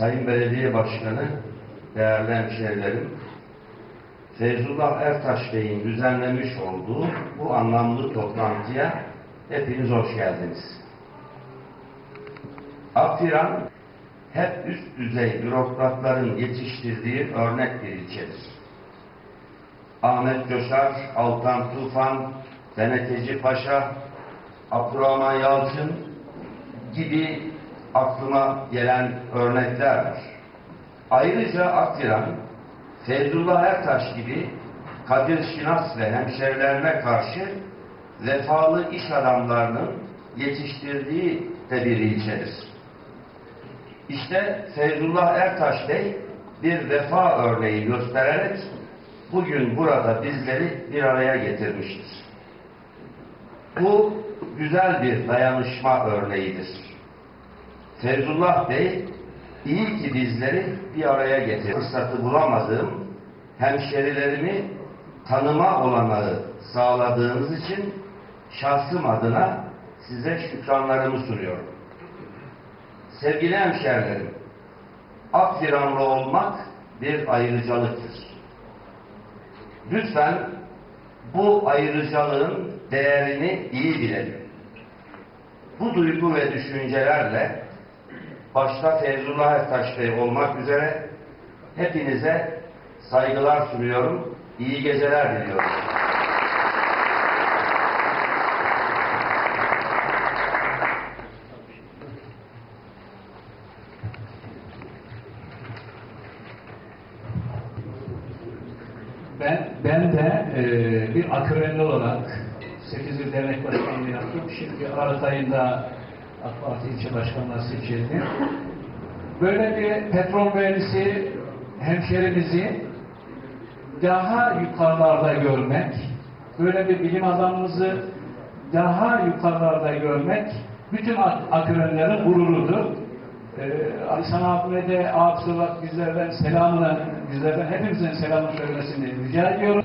Sayın Belediye Başkanı, değerli hemşehrilerim, Feyzullah Ertaş Bey'in düzenlemiş olduğu bu anlamlı toplantıya hepiniz hoş geldiniz. Akfiran, hep üst düzey bürokratların yetiştirdiği örnek bir ilçedir. Ahmet Coşar, Altan Tufan, Deneteci Paşa, Abdurrahman Yalçın gibi aklıma gelen örnekler var. Ayrıca Aktiran, Feyzullah Ertaş gibi Kadir Şinas ve hemşerilerine karşı vefalı iş adamlarının yetiştirdiği de bir ilçedir. İşte Feyzullah Ertaş Bey bir vefa örneği göstererek bugün burada bizleri bir araya getirmiştir. Bu güzel bir dayanışma örneğidir. Feyzullah Bey iyi ki bizleri bir araya getirdi. Fırsatı bulamadığım hemşerilerimi tanıma olanağı sağladığınız için şahsım adına size şükranlarımı sunuyorum. Sevgili hemşerilerim, Akfiranlı olmak bir ayrıcalıktır. Lütfen bu ayrıcalığın değerini iyi bilelim. Bu duygu ve düşüncelerle başta Feyzullah Ertaş Bey olmak üzere hepinize saygılar sunuyorum. İyi geceler diliyorum. Ben, ben de e, bir akörelli olarak 8 yıl dernek başkanlığı yaptım. Şimdi Aralık ayında AK Parti ilçe başkanlığı seçildi. Böyle bir petrol mühendisi hemşerimizi daha yukarılarda görmek, böyle bir bilim adamımızı daha yukarılarda görmek bütün ak akörellerin gururudur. Ee, Alisan abime de ağır bizlerden selamını, bizlerden hepimizin selamını söylemesini rica ediyorum.